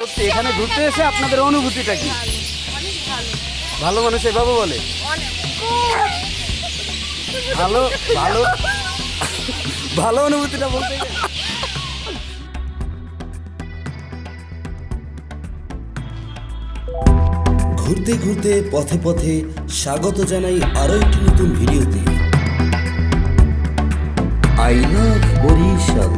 এখানে ঘুরতে এসে আপনাদের অনুভূতিটা কি? ভালো। ভালো মানুষ এভাবে বলে? ভালো ভালো। ভালো অনুভূতিটা বলতে ঘুরতে ঘুরতে পথে পথে স্বাগত জানাই আরও একটি নতুন ভিডিওতে। I love Barishal.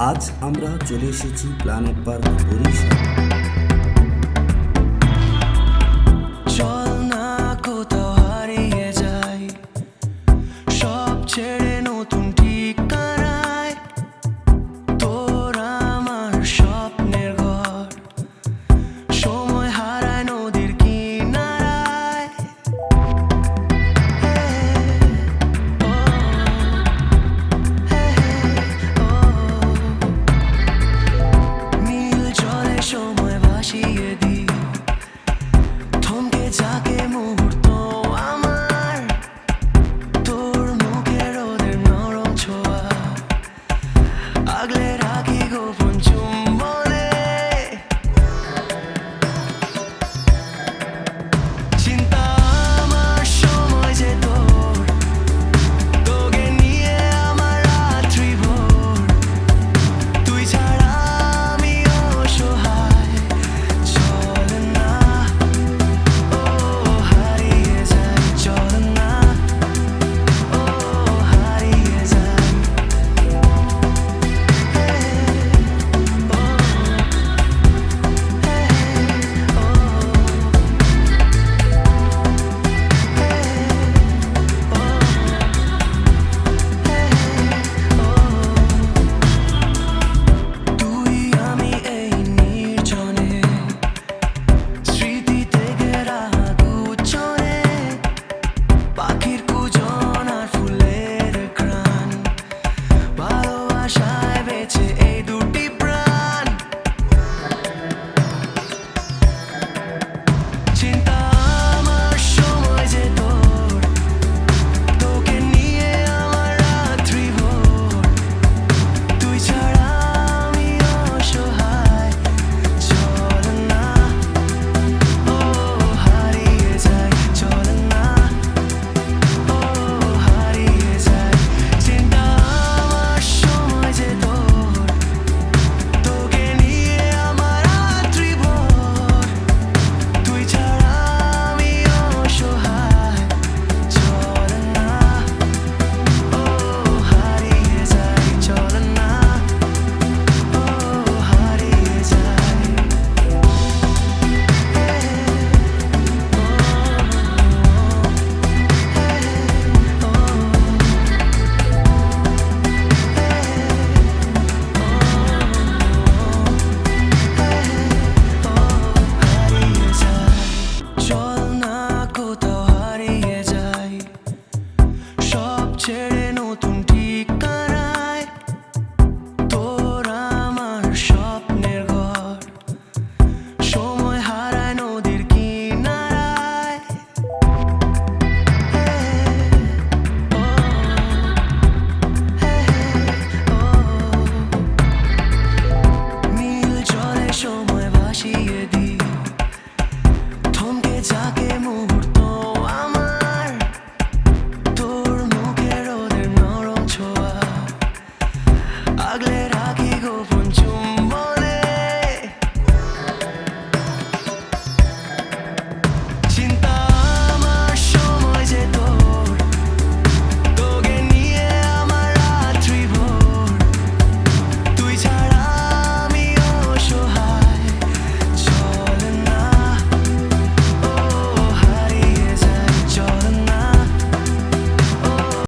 আজ আমরা চলে এসেছি প্ল্যানেট পার্ক বরিশাল